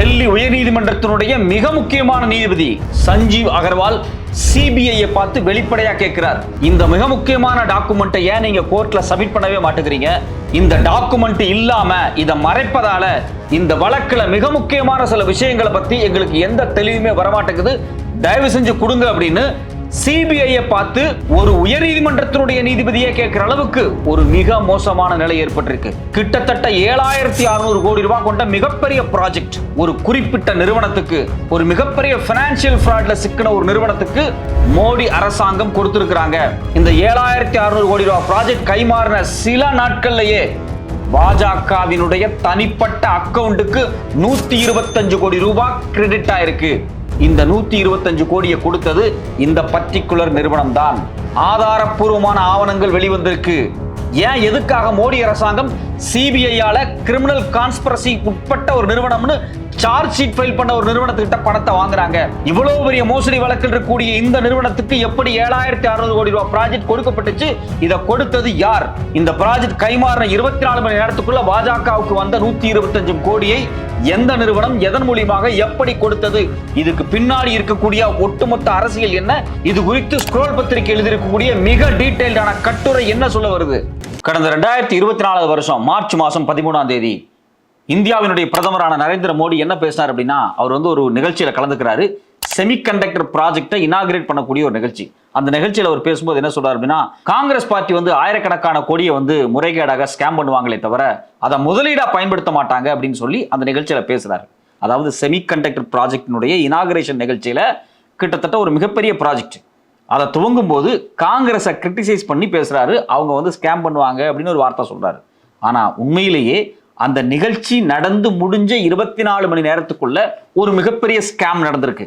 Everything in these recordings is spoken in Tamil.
டெல்லி உயர்நீதிமன்றத்தினுடைய மிக முக்கியமான நீதிபதி சஞ்சீவ் அகர்வால் சிபிஐயை பார்த்து வெளிப்படையா கேட்கிறார். இந்த மிக முக்கியமான டாக்குமெண்ட்டை ஏன் நீங்க கோர்ட்ல சப்மிட் பண்ணவே மாட்டேங்கிறீங்க? இந்த டாக்குமெண்ட் இல்லாம இதை மறைப்பதால இந்த வழக்குல மிக முக்கியமான சில விஷயங்களை பத்தி எங்களுக்கு எந்த தெளிவுமே வரமாட்டேங்குது. தயவு செஞ்சு கொடுங்க அப்படின்னு சிபிஐயை பார்த்து ஒரு உயர்நீதிமன்றத்தினுடைய நீதிபதியே கேட்கிற அளவுக்கு ஒரு மிக மோசமான நிலை ஏற்பட்டிருக்கு. கிட்டத்தட்ட ஏழாயிரத்தி அறுநூறு கோடி ரூபாய் கொண்ட மிகப்பெரிய ப்ராஜெக்ட் ஒரு குறிப்பிட்ட நிறுவனத்துக்கு ஒரு மிகப்பெரிய பினான்சியல் ஃப்ராட்ல சிக்கின ஒரு நிறுவனத்துக்கு மோடி அரசாங்கம் கொடுத்திருக்கிறாங்க. இந்த ஏழாயிரத்தி அறுநூறு கோடி ரூபாய் ப்ராஜெக்ட் கைமாறின சில நாட்கள்லயே பாஜகவினுடைய தனிப்பட்ட அக்கவுண்ட்டுக்கு நூத்தி இருபத்தஞ்சு கோடி ரூபாய் கிரெடிட் ஆயிருக்கு. இந்த நூத்தி இருபத்தஞ்சு கோடியை கொடுத்தது இந்த பர்டிகுலர் நிறுவனம் தான் ஆதாரப்பூர்வமான ஆவணங்கள் வெளிவந்திருக்கு. ஏன் எதுக்காக மோடி அரசாங்கம் சிபிஐயால கிரிமினல் கான்ஸ்பரசி உட்பட்ட ஒரு நிறுவனம்னு சார்ஜ் ஷீட் ஃபைல் பண்ண ஒரு நிறுவனத்துக்கிட்ட பணத்தை வாங்குறாங்க. இவ்வளவு பெரிய மோசடி வழக்கில் இருக்கக்கூடிய இந்த நிறுவனத்துக்கு எப்படி ஏழாயிரத்தி அறுநூறு கோடி ரூபாய் ப்ராஜெக்ட் கொடுக்கப்பட்டுச்சு? இதை கொடுத்தது யார்? இந்த ப்ராஜெக்ட் கைமாறின இருபத்தி நாலு மணி நேரத்துக்குள்ள பாஜகவுக்கு வந்த நூத்தி இருபத்தஞ்சு கோடியை எந்த நிறுவனம் எதன் மூலியமாக எப்படி கொடுத்தது? இதுக்கு பின்னாடி இருக்கக்கூடிய ஒட்டுமொத்த அரசியல் என்ன? இது குறித்து ஸ்க்ரோல் பத்திரிகை எழுதியிருக்கக்கூடிய மிக டீட்டெயில்டான கட்டுரை என்ன சொல்ல வருது? கடந்த ரெண்டாயிரத்தி இருபத்தி நாலாவது வருஷம் மார்ச் மாசம் பதிமூணாம் தேதி. இந்தியாவினுடைய பிரதமரான நரேந்திர மோடி என்ன பேசினார் அப்படின்னா அவர் வந்து ஒரு நிகழ்ச்சியில கலந்துக்கிறாரு. செமிகண்டக்டர் ப்ராஜெக்டை இனாகிரேட் பண்ணக்கூடிய ஒரு நிகழ்ச்சி. அந்த நிகழ்ச்சியில் அவர் பேசும்போது என்ன சொல்றாரு அப்படின்னா காங்கிரஸ் பார்ட்டி வந்து ஆயிரக்கணக்கான கோடியை வந்து முறைகேடாக ஸ்கேம் பண்ணுவாங்களே தவிர அதை முதலீடா பயன்படுத்த மாட்டாங்க அப்படின்னு சொல்லி அந்த நிகழ்ச்சியில பேசுறாரு. அதாவது செமிகண்டக்டர் ப்ராஜெக்டினுடைய இனாகிரேஷன் நிகழ்ச்சியில கிட்டத்தட்ட ஒரு மிகப்பெரிய ப்ராஜெக்ட் அதை துவங்கும் போது காங்கிரஸை கிரிட்டிசைஸ் பண்ணி பேசுறாரு. அவங்க வந்து ஸ்கேம் பண்ணுவாங்க அப்படின்னு ஒரு வார்த்தை சொல்றாரு. ஆனா உண்மையிலேயே அந்த நிகழ்ச்சி நடந்து முடிஞ்ச இருபத்தி நாலு மணி நேரத்துக்குள்ள ஒரு மிகப்பெரிய ஸ்கேம் நடந்திருக்கு.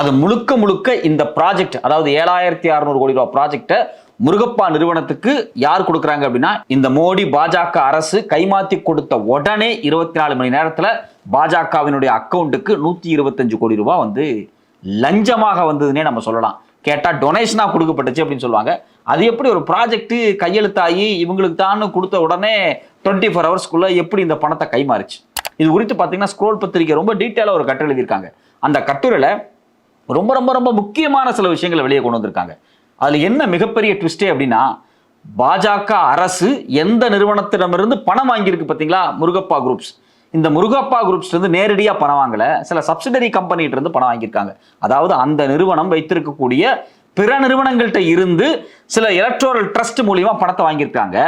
அது முழுக்க முழுக்க இந்த ப்ராஜெக்ட் அதாவது ஏழாயிரத்தி அறுநூறு கோடி ரூபாய் ப்ராஜெக்டை முருகப்பா நிறுவனத்துக்கு யார் கொடுக்குறாங்க அப்படின்னா இந்த மோடி பாஜக அரசு கைமாத்தி கொடுத்த உடனே இருபத்தி நாலு மணி நேரத்தில் பாஜகவினுடைய அக்கௌண்ட்டுக்கு நூற்றி இருபத்தஞ்சு கோடி ரூபாய் வந்து லஞ்சமாக வந்ததுன்னே நம்ம சொல்லலாம். கேட்டால் டொனேஷனாக கொடுக்கப்பட்டுச்சு அப்படின்னு சொல்லுவாங்க. அது எப்படி ஒரு ப்ராஜெக்ட் கையெழுத்தாகி இவங்களுக்கு தான் கொடுத்த உடனே டுவெண்ட்டி ஃபோர் ஹவர்ஸ்க்குள்ளே எப்படி இந்த பணத்தை கைமாறுச்சு? இது குறித்து பார்த்தீங்கன்னா ஸ்க்ரோல் பத்திரிக்கை ரொம்ப டீட்டெயிலாக ஒரு கட்டுரை எழுதியிருக்காங்க. அந்த கட்டுரையில் ரொம்ப ரொம்ப ரொம்ப முக்கியமான சில விஷயங்களை வெளியே கொண்டு வந்திருக்காங்க. அதில் என்ன மிகப்பெரிய ட்விஸ்டே அப்படின்னா பாஜக அரசு எந்த நிறுவனத்திடமிருந்து பணம் வாங்கியிருக்கு பார்த்தீங்களா? முருகப்பா குரூப்ஸ் இந்த முருகப்பா குரூப்ஸ்லேருந்து நேரடியாக பணம் வாங்கலை. சில சப்சிடரி கம்பெனிகிட்டேருந்து பணம் வாங்கியிருக்காங்க. அதாவது அந்த நிறுவனம் வைத்திருக்கக்கூடிய பிற நிறுவனங்கள்ட்ட இருந்து சில எலக்ட்ரோரல் ட்ரஸ்ட் மூலியமா பணத்தை வாங்கியிருக்காங்க.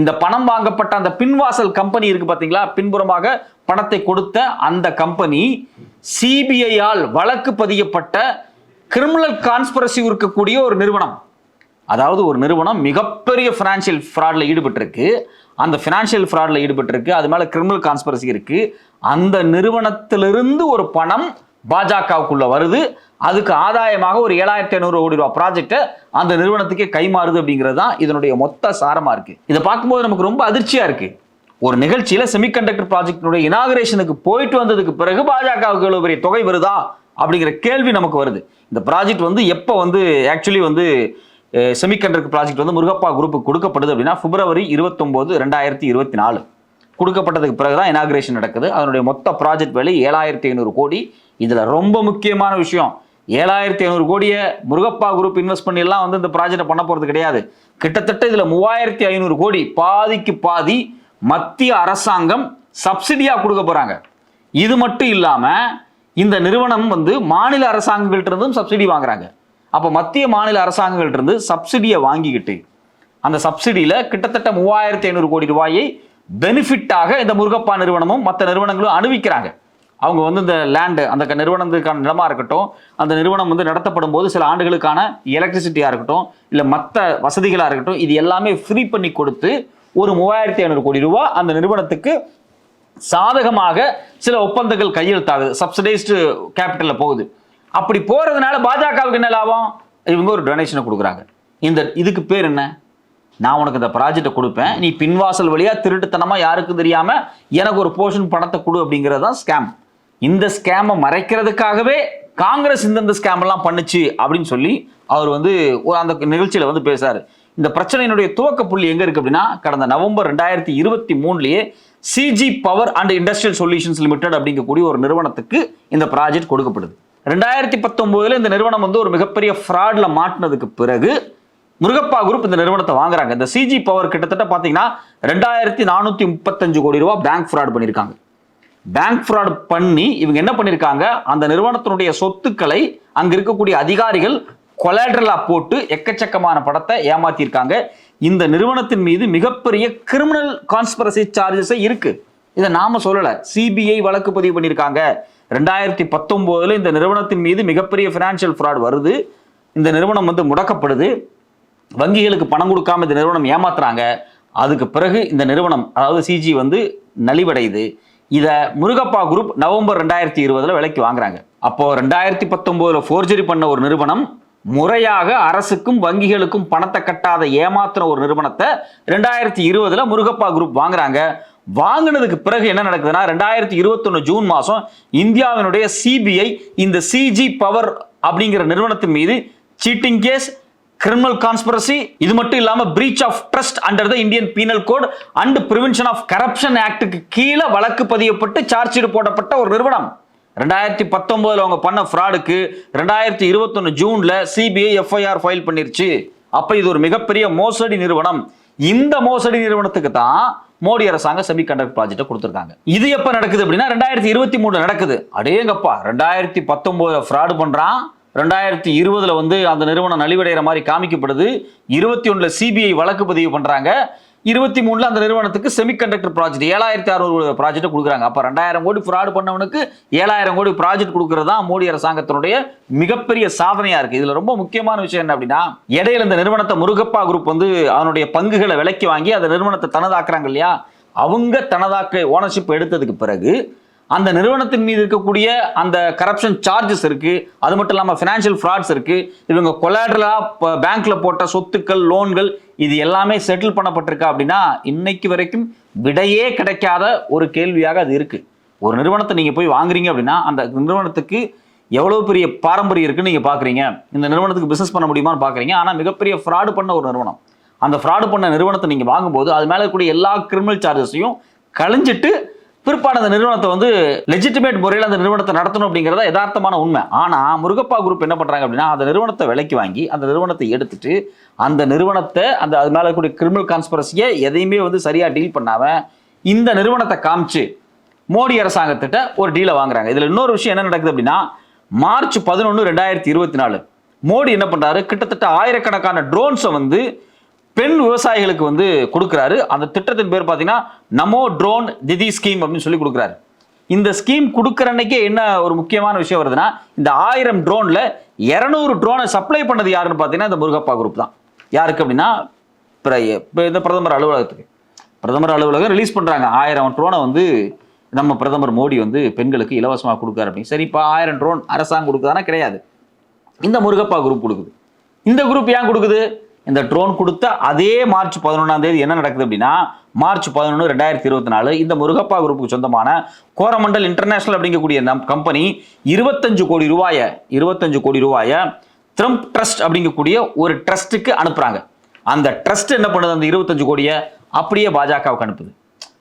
இந்த பணம் வாங்கப்பட்ட அந்த பின்வாசல் கம்பெனி இருக்கு பார்த்தீங்களா பின்புறமாக பணத்தை கொடுத்த அந்த கம்பெனி சிபிஐயால் வழக்கு பதியப்பட்ட கிரிமினல் கான்ஸ்பரசி இருக்கக்கூடிய ஒரு நிறுவனம். அதாவது ஒரு நிறுவனம் மிகப்பெரிய ஃபினான்ஷியல் ஃப்ராடில் ஈடுபட்டிருக்கு. அந்த ஃபினான்ஷியல் ஃப்ராடில் ஈடுபட்டிருக்கு. அது மேலே கிரிமினல் கான்ஸ்பரசி இருக்குது அந்த நிறுவனத்திலிருந்து ஒரு பணம் பாஜகவுக்குள்ளே வருது. அதுக்கு ஆதாயமாக ஒரு ஏழாயிரத்தி ஐநூறு கோடி ரூபாய் ப்ராஜெக்டை அந்த நிறுவனத்துக்கே கைமாறுது அப்படிங்கிறது தான் இதனுடைய மொத்த சாரமாக இருக்குது இதை பார்க்கும்போது நமக்கு ரொம்ப அதிர்ச்சியாக இருக்குது ஒரு நிகழ்ச்சியில் செமிகண்டக்டர் ப்ராஜெக்டினுடைய இனாகரேஷனுக்கு போயிட்டு வந்ததுக்கு பிறகு பாஜகவுக்கு எவ்வளோ பெரிய தொகை வருதா? அப்படிங்கிற கேள்வி நமக்கு வருது. இந்த ப்ராஜெக்ட் வந்து எப்போ வந்து ஆக்சுவலி வந்து செமிகண்டக்டர் ப்ராஜெக்ட் வந்து முருகப்பா குரூப்புக்கு கொடுக்கப்படுது அப்படின்னா பிப்ரவரி இருபத்தொம்போது ரெண்டாயிரத்தி இருபத்தி நாலு. கொடுக்கப்பட்டதுக்கு பிறகு தான் இனாகிரேஷன் நடக்குது. அதனுடைய மொத்த ப்ராஜெக்ட் வேலை ஏழாயிரத்தி ஐநூறு கோடி. இதில் ரொம்ப முக்கியமான விஷயம். ஏழாயிரத்தி ஐநூறு கோடியை முருகப்பா குரூப் இன்வெஸ்ட் பண்ணி எல்லாம் வந்து இந்த ப்ராஜெக்டை பண்ண போகிறது கிடையாது. கிட்டத்தட்ட இதில் மூவாயிரத்தி ஐநூறு கோடி பாதிக்கு பாதி மத்திய அரசாங்கம் சப்சிடியாக கொடுக்க போகிறாங்க இது மட்டும் இல்லாமல் இந்த நிறுவனம் வந்து மாநில அரசாங்கங்கள்ட்ட இருந்தும் சப்சிடி வாங்குறாங்க. அப்போ மத்திய மாநில அரசாங்கங்கள்ட்ட இருந்து சப்சிடியை வாங்கிக்கிட்டு அந்த சப்சிடியில் கிட்டத்தட்ட மூவாயிரத்தி ஐநூறு கோடி ரூபாயை பெனிஃபிட்டாக இந்த முருகப்பா நிறுவனமும் மற்ற நிறுவனங்களும் அணுவிக்கிறாங்க அவங்க வந்து இந்த லேண்டு அந்த க- நிறுவனத்துக்கான நிலமாக இருக்கட்டும் அந்த நிறுவனம் வந்து நடத்தப்படும் போது சில ஆண்டுகளுக்கான எலக்ட்ரிசிட்டியாக இருக்கட்டும் இல்லை மற்ற வசதிகளாக இருக்கட்டும் இது எல்லாமே ஃப்ரீ பண்ணி கொடுத்து ஒரு மூவாயிரத்தி ஐநூறு கோடி ரூபா அந்த நிறுவனத்துக்கு சாதகமாக சில ஒப்பந்தங்கள் கையெழுத்தாகுது. சப்சிடைஸ்டு கேபிட்டலில் போகுது. அப்படி போகிறதுனால பாஜகவுக்கு என்ன லாபம்? இவங்க ஒரு டொனேஷனை கொடுக்குறாங்க. இந்த இதுக்கு பேர் என்ன? நான் உனக்கு இந்த ப்ராஜெக்டை கொடுப்பேன். நீ பின்வாசல் வழியாக திருட்டுத்தனமாக யாருக்கும் தெரியாமல் எனக்கு ஒரு போர்ஷன் பணத்தை கொடு அப்படிங்கிறது தான் ஸ்கேம் இந்த ஸ்கேமை மறைக்கிறதுக்காகவே காங்கிரஸ் இந்தந்த ஸ்கேமெல்லாம் பண்ணுச்சு அப்படின்னு சொல்லி அவர் வந்து ஒரு அந்த நிகழ்ச்சியில் வந்து பேசுறாரு. இந்த பிரச்சனையினுடைய துவக்க புள்ளி எங்கே இருக்குது அப்படின்னா கடந்த நவம்பர் ரெண்டாயிரத்தி இருபத்தி மூணுலேயே CG power and industrial solutions limited அப்படிங்கக்கூடிய ஒரு நிறுவனத்துக்கு இந்த ப்ராஜெக்ட் கொடுக்கப்படுது. ரெண்டாயிரத்தி பத்தொம்போதில் இந்த நிறுவனம் வந்து ஒரு மிகப்பெரிய ஃப்ராட்ல மாட்டினதுக்கு பிறகு முருகப்பா குரூப் இந்த நிறுவனத்தை வாங்குறாங்க. இந்த சிஜி பவர் கிட்டத்தட்ட பார்த்தீங்கன்னா ரெண்டாயிரத்தி நானூற்றி முப்பத்தஞ்சு கோடி ரூபா பேங்க் ஃப்ராட் பண்ணியிருக்காங்க. பேங்க் ஃப்ராட் பண்ணி இவங்க என்ன பண்ணியிருக்காங்க அந்த நிறுவனத்தினுடைய சொத்துக்களை அங்கே இருக்கக்கூடிய அதிகாரிகள் கொலாட்ரலா போட்டு எக்கச்சக்கமான படத்தை ஏமாத்தியிருக்காங்க இந்த நிறுவனத்தின் மீது மிகப்பெரிய கிரிமினல் கான்ஸ்பரசி சார்ஜஸே இருக்கு. இதை நாம சொல்லலை. சிபிஐ வழக்கு பதிவு பண்ணியிருக்காங்க ரெண்டாயிரத்தி பத்தொம்போதுல இந்த நிறுவனத்தின் மீது மிகப்பெரிய ஃபினான்ஷியல் ஃப்ராட் வருது. இந்த நிறுவனம் வந்து முடக்கப்படுது. வங்கிகளுக்கு பணம் கொடுக்காம இந்த நிறுவனம் ஏமாத்துறாங்க. அதுக்கு பிறகு இந்த நிறுவனம் அதாவது சிஜி வந்து நலிவடையுது. இதை முருகப்பா குரூப் நவம்பர் ரெண்டாயிரத்தி இருபதுல விலைக்கு வாங்குறாங்க. அப்போ ரெண்டாயிரத்தி பத்தொன்பதுல ஃபோர்ஜரி பண்ண ஒரு நிறுவனம் முறையாக அரசுக்கும் வங்கிகளுக்கும் பணத்தை கட்டாத ஏமாத்துன ஒரு நிறுவனத்தை ரெண்டாயிரத்தி இருபதுல முருகப்பா குரூப் வாங்குறாங்க. வாங்கினதுக்கு பிறகு என்ன நடக்குதுன்னா ரெண்டாயிரத்தி இருபத்தொன்னு ஜூன் மாசம் இந்தியாவினுடைய சிபிஐ இந்த சிஜி பவர் அப்படிங்கிற நிறுவனத்தின் மீது சீட்டிங் கேஸ் கிரிமினல் கான்ஸ்பிரசி இது மட்டும் இல்லாம breach of trust under the Indian penal code and prevention of corruption ஆக்டுக்கு கீழே வழக்கு பதியப்பட்டு சார்ஜ் ஷீட் போடப்பட்ட ஒரு நிறுவனம். ரெண்டாயிரத்தி பத்தொன்பதுல அவங்க பண்ண ஃப்ராடுக்கு ரெண்டாயிரத்தி இருபத்தொன்னு ஜூன்ல சிபிஐ எஃப்ஐஆர் ஃபைல் பண்ணிருச்சு. அப்ப இது ஒரு மிகப்பெரிய மோசடி நிறுவனம். இந்த மோசடி நிறுவனத்துக்கு தான் மோடி அரசாங்கம் செமி கண்டக்ட் ப்ராஜெக்ட் கொடுத்துருக்காங்க. இது எப்ப நடக்குது அப்படின்னா ரெண்டாயிரத்தி இருபத்தி மூணு நடக்குது. அடேங்கப்பா ரெண்டாயிரத்தி பத்தொன்பதுல ஃப்ராடு பண்றான். ரெண்டாயிரத்தி இருபதுல வந்து அந்த நிறுவனம் நலிவடைகிற மாதிரி காமிக்கப்படுது. இருபத்தி ஒன்றில் சிபிஐ வழக்கு பதிவு பண்ணுறாங்க இருபத்தி மூணில் அந்த நிறுவனத்துக்கு செமிகண்டக்டர் ப்ராஜெக்ட் ஏழாயிரத்தி அறுநூறு ப்ராஜெக்ட் கொடுக்குறாங்க. அப்போ ரெண்டாயிரம் கோடி ஃப்ராடு பண்ணவனுக்கு ஏழாயிரம் கோடி ப்ராஜெக்ட் கொடுக்குறது தான் மோடி அரசாங்கத்தினுடைய மிகப்பெரிய சாதனையாக இருக்குது இதில் ரொம்ப முக்கியமான விஷயம் என்ன அப்படின்னா இடையில இந்த நிறுவனத்தை முருகப்பா குரூப் வந்து அதனுடைய பங்குகளை விலைக்கு வாங்கி அந்த நிறுவனத்தை தனதாக்குறாங்க இல்லையா? அவங்க தனதாக்க ஓனர்ஷிப் எடுத்ததுக்கு பிறகு அந்த நிறுவனத்தின் மீது இருக்கக்கூடிய அந்த கரப்ஷன் சார்ஜஸ் இருக்கு. அது மட்டும் இல்லாமல் ஃபினான்ஷியல் ஃப்ராட்ஸ் இருக்கு. இவங்க கொலாட்ரலா பேங்க்ல போட்ட சொத்துக்கள் லோன்கள் இது எல்லாமே செட்டில் பண்ணப்பட்டிருக்கா அப்படின்னா இன்னைக்கு வரைக்கும் விடையே கிடைக்காத ஒரு கேள்வியாக அது இருக்கு. ஒரு நிறுவனத்தை நீங்க போய் வாங்குறீங்க அப்படின்னா அந்த நிறுவனத்துக்கு எவ்வளவு பெரிய பாரம்பரியம் இருக்குன்னு நீங்க பாக்குறீங்க. இந்த நிறுவனத்துக்கு பிசினஸ் பண்ண முடியுமான்னு பாக்குறீங்க. ஆனா மிகப்பெரிய ஃப்ராடு பண்ண ஒரு நிறுவனம். அந்த ஃப்ராடு பண்ண நிறுவனத்தை நீங்க வாங்கும்போது அது மேல இருக்கக்கூடிய எல்லா கிரிமினல் சார்ஜஸையும் கழிஞ்சிட்டு பிற்பாடு அந்த நிறுவனத்தை வந்து லெஜிட்டிமேட் முறையில் அந்த நிறுவனத்தை நடத்தணும் அப்படிங்கிறத யதார்த்தமான உண்மை. ஆனால் முருகப்பா குரூப் என்ன பண்ணுறாங்க அப்படின்னா அந்த நிறுவனத்தை விலைக்கு வாங்கி அந்த நிறுவனத்தை எடுத்துட்டு அந்த நிறுவனத்தை அந்த அது மேலே கூடிய கிரிமினல் கான்ஸ்பரசியை எதையுமே வந்து சரியாக டீல் பண்ணாமல் இந்த நிறுவனத்தை காமிச்சு மோடி அரசாங்கத்திட்ட ஒரு டீலை வாங்குறாங்க. இதில் இன்னொரு விஷயம் என்ன நடக்குது அப்படின்னா மார்ச் பதினொன்று ரெண்டாயிரத்தி இருபத்தி நாலு. மோடி என்ன பண்ணுறாரு கிட்டத்தட்ட ஆயிரக்கணக்கான ட்ரோன்ஸை வந்து பெண் விவசாயிகளுக்கு வந்து கொடுக்குறாரு. அந்த திட்டத்தின் பேர் பார்த்தீங்கன்னா நமோ ட்ரோன் திதி ஸ்கீம் அப்படின்னு சொல்லி கொடுக்குறாரு. இந்த ஸ்கீம் கொடுக்குற அன்னைக்கே என்ன ஒரு முக்கியமான விஷயம் வருதுன்னா இந்த ஆயிரம் ட்ரோனில் இரநூறு ட்ரோனை சப்ளை பண்ணது யாருன்னு பார்த்தீங்கன்னா இந்த முருகப்பா குரூப் தான். யாருக்கு அப்படின்னா பிற- இந்த பிரதமர் அலுவலகத்துக்கு. பிரதமர் அலுவலகம் ரிலீஸ் பண்ணுறாங்க ஆயிரம் ட்ரோனை வந்து நம்ம பிரதமர் மோடி வந்து பெண்களுக்கு இலவசமாக கொடுக்காரு அப்படின்னு. சரி இப்போ ஆயிரம் ட்ரோன் அரசாங்கம் கொடுக்குதானா? கிடையாது. இந்த முருகப்பா குரூப் கொடுக்குது. இந்த குரூப் ஏன் கொடுக்குது? இந்த ட்ரோன் கொடுத்த அதே மார்ச் பதினொன்றாம் தேதி என்ன நடக்குது அப்படின்னா மார்ச் பதினொன்று ரெண்டாயிரத்தி இருபத்தி நாலு இந்த முருகப்பா குரூப்புக்கு சொந்தமான கோரமண்டல் இன்டர்நேஷனல் அப்படிங்கக்கூடிய நம் கம்பெனி இருபத்தஞ்சு கோடி ரூபாயை இருபத்தஞ்சு கோடி ரூபாயை ட்ரம்ப் ட்ரஸ்ட் அப்படிங்கக்கூடிய ஒரு ட்ரஸ்ட்டுக்கு அனுப்புகிறாங்க அந்த ட்ரஸ்ட் என்ன பண்ணுது? அந்த இருபத்தஞ்சு கோடியை அப்படியே பாஜகவுக்கு அனுப்புது.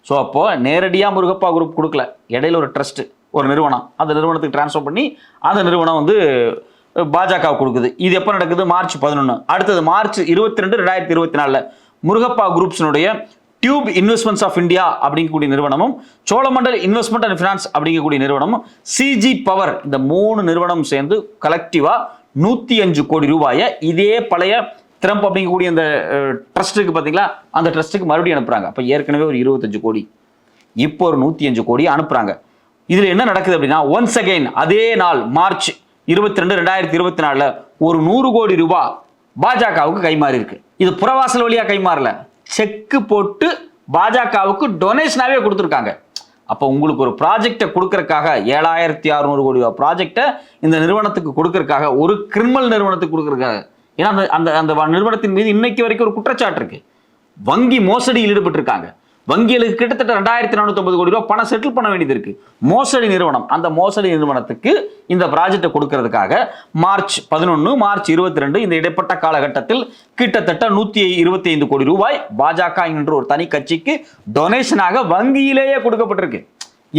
ஸோ அப்போது நேரடியாக முருகப்பா குரூப் கொடுக்கல. இடையில ஒரு ட்ரஸ்ட்டு ஒரு நிறுவனம். அந்த நிறுவனத்துக்கு டிரான்ஸ்ஃபர் பண்ணி அந்த நிறுவனம் வந்து பாஜக கொடுக்குது. இது எப்போ நடக்குது? மார்ச் பதினொன்று அடுத்தது மார்ச் இருபத்தி ரெண்டு ரெண்டாயிரத்தி இருபத்தி நாலில் முருகப்பா குரூப்ஸினுடைய டியூப் இன்வெஸ்ட்மெண்ட்ஸ் ஆஃப் இந்தியா அப்படிங்கக்கூடிய நிறுவனமும் சோழமண்டல் இன்வெஸ்ட்மெண்ட் அண்ட் ஃபினான்ஸ் அப்படிங்கக்கூடிய நிறுவனமும் சிஜி பவர் இந்த மூணு நிறுவனம் சேர்ந்து கலெக்டிவாக நூற்றி அஞ்சு கோடி ரூபாயை இதே பழைய ட்ரம்ப் அப்படிங்கக்கூடிய இந்த ட்ரஸ்ட்டுக்கு பார்த்தீங்களா? அந்த ட்ரஸ்ட்டுக்கு மறுபடியும் அனுப்புகிறாங்க அப்போ ஏற்கனவே ஒரு இருபத்தஞ்சு கோடி. இப்போ ஒரு நூற்றி அஞ்சு கோடி அனுப்புகிறாங்க இதில் என்ன நடக்குது அப்படின்னா ஒன்ஸ் அகெயின் அதே நாள் மார்ச் இருபத்தி ரெண்டு ரெண்டாயிரத்தி இருபத்தி நாலில் ஒரு நூறு கோடி ரூபாய் பாஜகவுக்கு கைமாறி இருக்கு. இது புறவாசல் வழியாக கைமாறல. செக்கு போட்டு பாஜகவுக்கு டொனேஷனாகவே கொடுத்துருக்காங்க. அப்போ உங்களுக்கு ஒரு ப்ராஜெக்டை கொடுக்கறக்காக ஏழாயிரத்தி அறுநூறு கோடி ரூபாய் ப்ராஜெக்டை இந்த நிறுவனத்துக்கு கொடுக்கறக்காக ஒரு கிரிமினல் நிறுவனத்துக்கு கொடுக்கறக்காக. ஏன்னா அந்த அந்த அந்த நிறுவனத்தின் மீது இன்னைக்கு வரைக்கும் ஒரு குற்றச்சாட்டு இருக்கு. வங்கி மோசடியில் ஈடுபட்டிருக்காங்க. வங்கிகளுக்கு கிட்டத்தட்ட ரெண்டாயிரத்தி நானூத்தி கோடி ரூபாய் பணம் செட்டில் பண்ண வேண்டியது இருக்கு. மோசடி நிறுவனம் அந்த மோசடி நிறுவனத்துக்கு இந்த ப்ராஜெக்டை கொடுக்கறதுக்காக மார்ச் பதினொன்று மார்ச் இருபத்தி ரெண்டு இந்த இடைப்பட்ட காலகட்டத்தில் கிட்டத்தட்ட நூத்தி இருபத்தி ஐந்து கோடி ரூபாய் பாஜக என்ற ஒரு தனி கட்சிக்கு டொனேஷனாக வங்கியிலேயே கொடுக்கப்பட்டிருக்கு.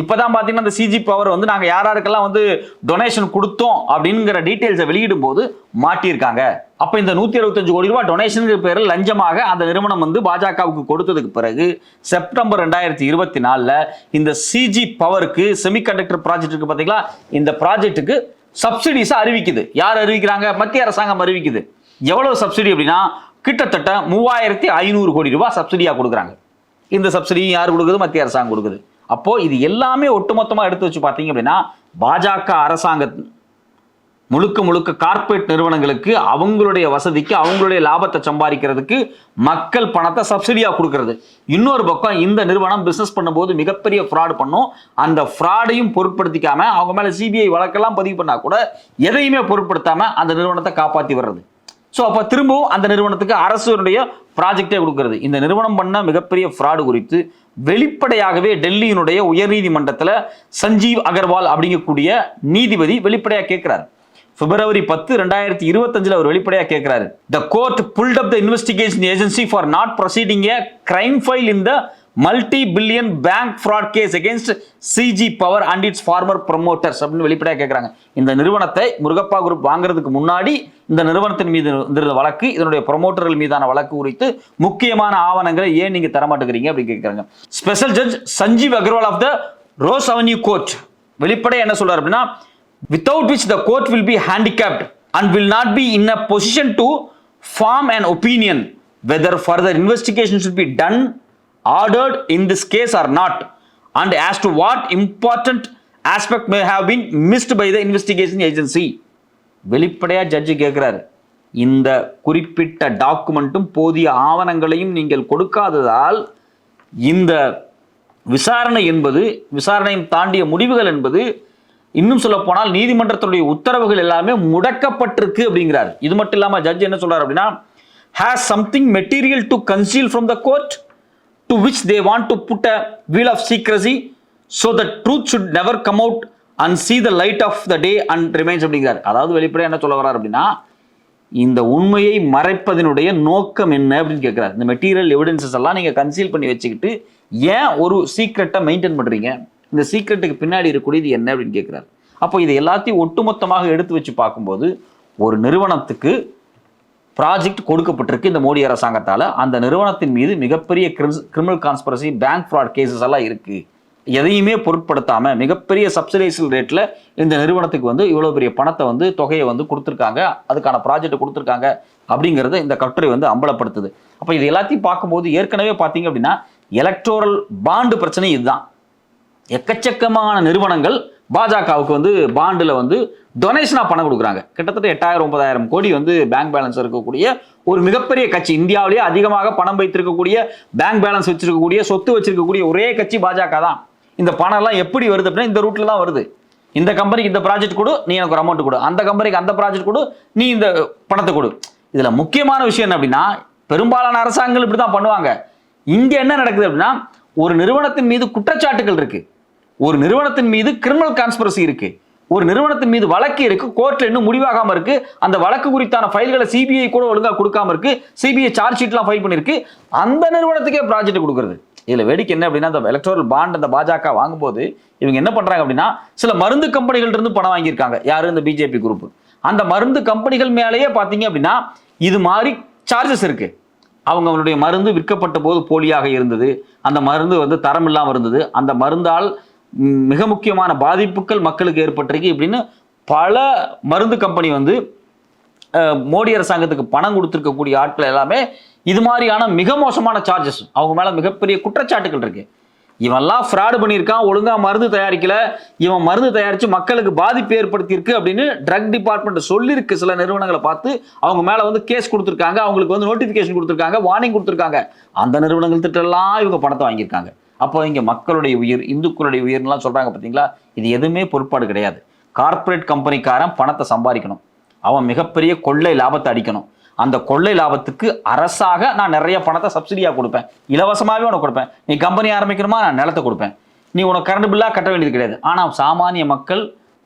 இப்பதான் பாத்தீங்கன்னா இந்த சிஜி பவர் வந்து நாங்க யார் யாருக்கெல்லாம் வந்து டொனேஷன் கொடுத்தோம் அப்படிங்கிற டீட்டெயில்ஸை வெளியிடும் போது மாட்டியிருக்காங்க. அப்ப இந்த நூத்தி அறுபத்தஞ்சு கோடி ரூபாய் டொனேஷனுக்கு பேரில் லஞ்சமாக அந்த நிறுவனம் வந்து பாஜகவுக்கு கொடுத்ததுக்கு பிறகு செப்டம்பர் ரெண்டாயிரத்தி இருபத்தி நாலுல இந்த சிஜி பவருக்கு செமிகண்டக்டர் ப்ராஜெக்ட் இருக்கு பாத்தீங்களா? இந்த ப்ராஜெக்ட்டுக்கு சப்சிடிஸை அறிவிக்குது. யார் அறிவிக்கிறாங்க? மத்திய அரசாங்கம் அறிவிக்குது. எவ்வளவு சப்சிடி அப்படின்னா கிட்டத்தட்ட மூவாயிரத்தி ஐநூறு கோடி ரூபாய் சப்சிடியா கொடுக்குறாங்க. இந்த சப்சிடியும் யார் கொடுக்குது? மத்திய அரசாங்கம் கொடுக்குது. அப்போ இது எல்லாமே ஒட்டுமொத்தமா எடுத்து வச்சு பார்த்தீங்க அப்படின்னா பாஜக அரசாங்க முழுக்க முழுக்க கார்ப்பரேட் நிறுவனங்களுக்கு அவங்களுடைய வசதிக்கு அவங்களுடைய லாபத்தை சம்பாதிக்கிறதுக்கு மக்கள் பணத்தை சப்சிடியாக கொடுக்கறது. இன்னொரு பக்கம் இந்த நிறுவனம் பிஸ்னஸ் பண்ணும்போது மிகப்பெரிய ஃப்ராட் பண்ணும். அந்த ஃப்ராடையும் பொருட்படுத்திக்காம அவங்க மேலே சிபிஐ வழக்கெல்லாம் பதிவு பண்ணா கூட எதையுமே பொருட்படுத்தாம அந்த நிறுவனத்தை காப்பாற்றி வர்றது ஸோ அப்போ திரும்பவும் அந்த நிறுவனத்துக்கு அரசுடைய ப்ராஜெக்டே கொடுக்கறது. இந்த நிறுவனம் பண்ண மிகப்பெரிய ஃப்ராடு குறித்து வெளிப்படையாகவே டெல்லியினுடைய உயர்நீதிமன்றத்தில் சஞ்சீவ் அகர்வால் அப்படிங்கக்கூடிய நீதிபதி வெளிப்படையாக கேட்குறாரு பிப்ரவரி பத்து ரெண்டாயிரத்தி இருபத்தஞ்சில் அவர் வெளிப்படையாக கேட்கிறாரு. The court pulled up the investigation agency for not proceeding a crime file in the multi billion bank fraud case against CG power and its former promoters அப்படின்னு வெளிப்படையாக கேட்குறாங்க. இந்த நிறுவனத்தை முருகப்பா குரூப் வாங்குறதுக்கு முன்னாடி இந்த நிறுவனத்தின் மீது இருந்த வழக்கு இதனுடைய ப்ரொமோட்டர்கள் மீதான வழக்கு குறித்து முக்கியமான ஆவணங்களை ஏன் நீங்கள் தரமாட்டுக்கிறீங்க அப்படின்னு கேட்குறாங்க. Special judge Sanjeev Agarwal of the Rose Avenue court வெளிப்படையாக என்ன சொல்கிறார் அப்படின்னா without which the court will be handicapped and will not be in a position to form an opinion whether further investigation should be done ordered in this case or not and as to what important aspect may have been missed by the investigation agency வெளிப்படையா ஜட்ஜு கேட்கிறாரு இந்த குறிப்பிட்ட டாக்குமெண்ட்டும் போதிய ஆவணங்களையும் நீங்கள் கொடுக்காததால் இந்த விசாரணை என்பது விசாரணையும் தாண்டிய முடிவுகள் என்பது இன்னும் சொல்ல போனால் நீதிமன்றத்துடைய உத்தரவுகள் எல்லாமே முடக்கப்பட்டிருக்கு அப்படிங்கிறார். இது மட்டும் இல்லாமல் ஜட்ஜ் என்ன சொல்றாரு அப்படின்னா has something material to conceal from the court to which they want to put a veil of secrecy so the truth should never come out and see the light of the day and remains அப்படிங்கிறார். அதாவது வெளிப்படையாக என்ன சொல்ல வர்றார் அப்படின்னா இந்த உண்மையை மறைப்பதனுடைய நோக்கம் என்ன? அப்படின்னு கேட்குறாரு. இந்த மெட்டீரியல் எவிடன்சஸ் எல்லாம் நீங்கள் கன்சீல் பண்ணி வச்சுக்கிட்டு ஏன் ஒரு சீக்ரெட்டை மெயின்டைன் பண்ணுறீங்க இந்த சீக்ரெட்டுக்கு பின்னாடி இருக்கக்கூடியது என்ன அப்படின்னு கேட்குறாரு அப்போ இது எல்லாத்தையும் ஒட்டுமொத்தமாக எடுத்து வச்சு பார்க்கும்போது ஒரு நிறுவனத்துக்கு ப்ராஜெக்ட் கொடுக்கப்பட்டிருக்கு இந்த மோடி அரசாங்கத்தால். அந்த நிறுவனத்தின் மீது மிகப்பெரிய criminal conspiracy bank fraud cases எல்லாம் இருக்குது எதையுமே பொருட்படுத்தாமல் மிகப்பெரிய சப்சிடைசல் ரேட்டில் இந்த நிறுவனத்துக்கு வந்து இவ்வளோ பெரிய பணத்தை வந்து தொகையை வந்து கொடுத்துருக்காங்க. அதுக்கான ப்ராஜெக்டை கொடுத்துருக்காங்க அப்படிங்கிறத இந்த கட்டுரை வந்து அம்பலப்படுத்துது. அப்போ இது எல்லாத்தையும் பார்க்கும்போது ஏற்கனவே பார்த்தீங்க அப்படின்னா எலக்ட்ரோரல் பாண்டு பிரச்சனை இதுதான். எக்கச்சக்கமான நிறுவனங்கள் பாஜகவுக்கு வந்து பாண்டில் வந்து டொனேஷனாக பணம் கொடுக்குறாங்க. கிட்டத்தட்ட எட்டாயிரம் ஒன்பதாயிரம் கோடி வந்து பேங்க் பேலன்ஸ் இருக்கக்கூடிய ஒரு மிகப்பெரிய கட்சி. இந்தியாவிலேயே அதிகமாக பணம் வைத்திருக்கக்கூடிய பேங்க் பேலன்ஸ் வச்சிருக்கக்கூடிய சொத்து வச்சிருக்கக்கூடிய ஒரே கட்சி பாஜக தான். இந்த பணம் எல்லாம் எப்படி வருது அப்படின்னா இந்த ரூட்டில் தான் வருது. இந்த கம்பெனிக்கு இந்த ப்ராஜெக்ட் கொடு நீ எனக்கு ஒரு அமௌண்ட் கொடு. அந்த கம்பெனிக்கு அந்த ப்ராஜெக்ட் கொடு நீ இந்த பணத்தை கொடு. இதில் முக்கியமான விஷயம் என்ன அப்படின்னா பெரும்பாலான அரசாங்கங்கள் இப்படி தான் பண்ணுவாங்க. இங்கே என்ன நடக்குது அப்படின்னா ஒரு நிறுவனத்தின் மீது குற்றச்சாட்டுகள் இருக்குது ஒரு நிறுவனத்தின் மீது கிரிமினல் கான்ஸ்பிரசி இருக்கு. ஒரு நிறுவனத்தின் மீது வழக்கு இருக்கு. கோர்ட்ல இன்னும் முடிவாகாம இருக்கு. அந்த வழக்கு குறித்தான ஃபைல்களை சிபிஐ கூட ஒழுங்கா கொடுக்காம இருக்கு. சிபிஐ சார்ஜ் ஷீட்லாம் ஃபைல் பண்ணிருக்கு. அந்த நிறுவனத்துக்கே ப்ராஜெக்ட் கொடுக்குறது. இதுல வேடிக்கை என்ன அப்படின்னா அந்த எலக்ட்ரல் பாண்ட் அந்த பாஜக வாங்கும்போது இவங்க என்ன பண்றாங்க அப்படின்னா சில மருந்து கம்பெனிகள் இருந்து பணம் வாங்கியிருக்காங்க. யாரு? இந்த பிஜேபி குரூப் அந்த மருந்து கம்பெனிகள் மேலேயே பாத்தீங்க அப்படின்னா இது மாதிரி சார்ஜஸ் இருக்கு. அவங்க அவனுடைய மருந்து விற்கப்பட்ட போது போலியாக இருந்தது. அந்த மருந்து வந்து தரம் இல்லாமல் இருந்தது. அந்த மருந்தால் மிக முக்கியமான பாதிப்புகள் மக்களுக்கு ஏற்பட்டிருக்கு இப்படின்னு பல மருந்து கம்பெனி வந்து மோடி அரசாங்கத்துக்கு பணம் கொடுத்துருக்கக்கூடிய ஆட்கள் எல்லாமே இது மாதிரியான மிக மோசமான சார்ஜஸ் அவங்க மேலே மிகப்பெரிய குற்றச்சாட்டுகள் இருக்கு. இவன்லாம் ஃப்ராடு பண்ணியிருக்கான் ஒழுங்காக மருந்து தயாரிக்கல இவன் மருந்து தயாரித்து மக்களுக்கு பாதிப்பு ஏற்படுத்தியிருக்கு அப்படின்னு ட்ரக் டிபார்ட்மெண்ட் சொல்லியிருக்கு சில நிறுவனங்களை பார்த்து அவங்க மேலே வந்து கேஸ் கொடுத்துருக்காங்க அவங்களுக்கு வந்து நோட்டிஃபிகேஷன் கொடுத்துருக்காங்க வார்னிங் கொடுத்துருக்காங்க. அந்த நிறுவனங்கள் திட்டெல்லாம் இவங்க பணத்தை வாங்கியிருக்காங்க. அப்போ இங்கே மக்களுடைய உயிர் இந்துக்களுடைய உயிர்லாம் சொல்கிறாங்க பார்த்தீங்களா இது எதுவுமே பொறுப்பாடு கிடையாது. கார்ப்பரேட் கம்பெனிக்காரன் பணத்தை சம்பாதிக்கணும். அவன் மிகப்பெரிய கொள்ளை லாபத்தை அடிக்கணும். அந்த கொள்ளை லாபத்துக்கு அரசாக நான் நிறைய பணத்தை சப்சிடியாக கொடுப்பேன். இலவசமாகவே உனக்கு கொடுப்பேன். நீ கம்பெனி ஆரம்பிக்கணுமா? நான் நிலத்தை கொடுப்பேன். நீ உனக்கு கரண்ட் பில்லாக கட்ட வேண்டியது கிடையாது. ஆனால் சாமானிய மக்கள்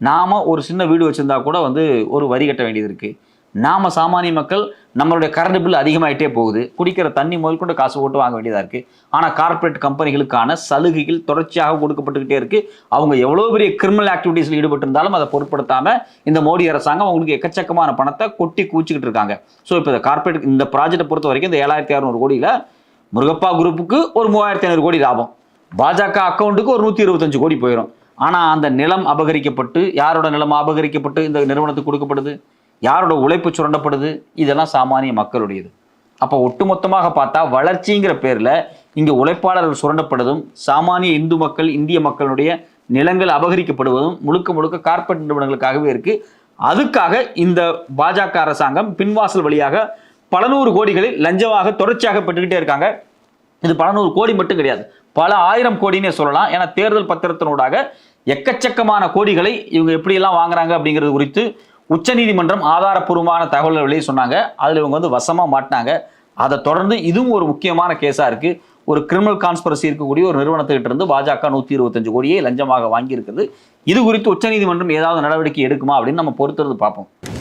நாம் ஒரு சின்ன வீடு வச்சுருந்தா கூட வந்து ஒரு வரி கட்ட வேண்டியது இருக்குது நாம சாமானிய மக்கள் நம்மளுடைய கரண்ட் பில் அதிகமாயிட்டே போகுது. குடிக்கிற தண்ணி முதல் கொண்டு காசு போட்டு வாங்க வேண்டியதாக இருக்குது ஆனால் கார்ப்பரேட் கம்பெனிகளுக்கான சலுகைகள் தொடர்ச்சியாக கொடுக்கப்பட்டுக்கிட்டே இருக்குது அவங்க எவ்வளோ பெரிய கிரிமினல் ஆக்டிவிட்டீஸில் ஈடுபட்டிருந்தாலும் அதை பொருட்படுத்தாமல் இந்த மோடி அரசாங்கம் அவங்களுக்கு எக்கச்சக்கமான பணத்தை கொட்டி கூச்சிக்கிட்டு இருக்காங்க. ஸோ இப்போ இந்த கார்ப்பரேட் இந்த ப்ராஜெக்டை பொறுத்த வரைக்கும் இந்த ஏழாயிரத்தி அறுநூறு கோடியில் முருகப்பா குரூப்புக்கு ஒரு மூவாயிரத்தி ஐநூறு கோடி லாபம். பாஜக அக்கௌண்ட்டுக்கு ஒரு நூற்றி இருபத்தஞ்சு கோடி போயிடும் ஆனால் அந்த நிலம் அபகரிக்கப்பட்டு யாரோட நிலம் அபகரிக்கப்பட்டு இந்த நிறுவனத்துக்கு கொடுக்கப்படுது? யாரோட உழைப்பு சுரண்டப்படுது? இதெல்லாம் சாமானிய மக்களுடையது. அப்போ ஒட்டுமொத்தமாக பார்த்தா வளர்ச்சிங்கிற பேரில் இங்கே உழைப்பாளர்கள் சுரண்டப்படுவதும் சாமானிய இந்து மக்கள் இந்திய மக்களுடைய நிலங்கள் அபகரிக்கப்படுவதும் முழுக்க முழுக்க கார்ப்பரேட் நிறுவனங்களுக்காகவே இருக்குது அதுக்காக இந்த பாஜக அரசாங்கம் பின்வாசல் வழியாக பல நூறு கோடிகளை லஞ்சமாக தொடர்ச்சியாக பெற்றுக்கிட்டே இருக்காங்க. இது பல நூறு கோடி மட்டும் கிடையாது. பல ஆயிரம் கோடினே சொல்லலாம். ஏன்னா தேர்தல் பத்திரத்தினூடாக எக்கச்சக்கமான கோடிகளை இவங்க எப்படியெல்லாம் வாங்குறாங்க அப்படிங்கிறது குறித்து உச்சநீதிமன்றம் ஆதாரப்பூர்வமான தகவல்கள் வெளியே சொன்னாங்க. அதில் இவங்க வந்து வசமாக மாட்டினாங்க. அதை தொடர்ந்து இதுவும் ஒரு முக்கியமான கேஸாக இருக்குது ஒரு கிரிமினல் கான்ஸ்பரசி இருக்கக்கூடிய ஒரு நிறுவனத்துக்கிட்ட இருந்து பாஜக நூற்றி இருபத்தஞ்சு கோடியே லஞ்சமாக வாங்கியிருக்குது. இது குறித்து உச்சநீதிமன்றம் ஏதாவது நடவடிக்கை எடுக்குமா அப்படின்னு நம்ம பொறுத்திருந்து பார்ப்போம்.